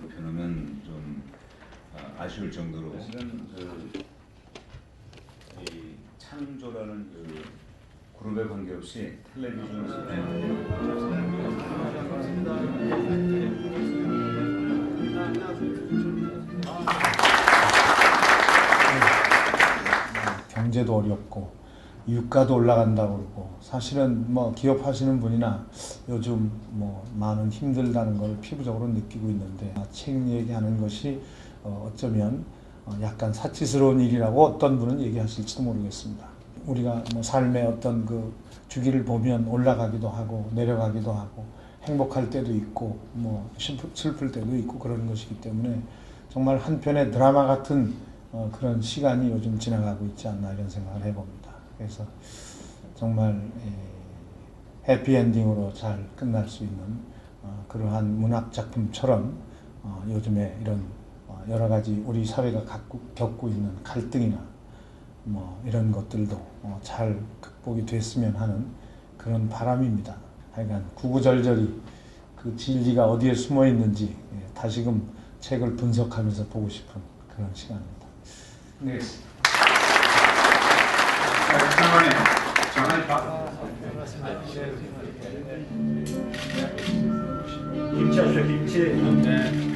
표현하면 좀 아, 아쉬울 정도로. 사실은 그, 이 창조라는 그 그룹에 관계없이 텔레비전 경제도 어렵고 유가도 올라간다고 그러고 사실은 뭐 기업 하시는 분이나 요즘 뭐 많은 힘들다는 걸 피부적으로 느끼고 있는데 책 얘기하는 것이 어, 어쩌면 어, 약간 사치스러운 일이라고 어떤 분은 얘기하실지도 모르겠습니다. 우리가 뭐 삶의 어떤 그 주기를 보면 올라가기도 하고 내려가기도 하고 행복할 때도 있고 뭐 슬플, 때도 있고 그러는 것이기 때문에 정말 한편의 드라마 같은 어, 그런 시간이 요즘 지나가고 있지 않나 이런 생각을 해봅니다. 그래서 정말 에, 해피엔딩으로 잘 끝날 수 있는 어, 그러한 문학 작품처럼 어, 요즘에 이런 어, 여러 가지 우리 사회가 겪고 있는 갈등이나 뭐 이런 것들도 어, 잘 극복이 됐으면 하는 그런 바람입니다. 하여간 구구절절히 그 진리가 어디에 숨어 있는지 예, 다시금 책을 분석하면서 보고 싶은 그런 시간입니다. 네. 김치 하시죠 김치. 네.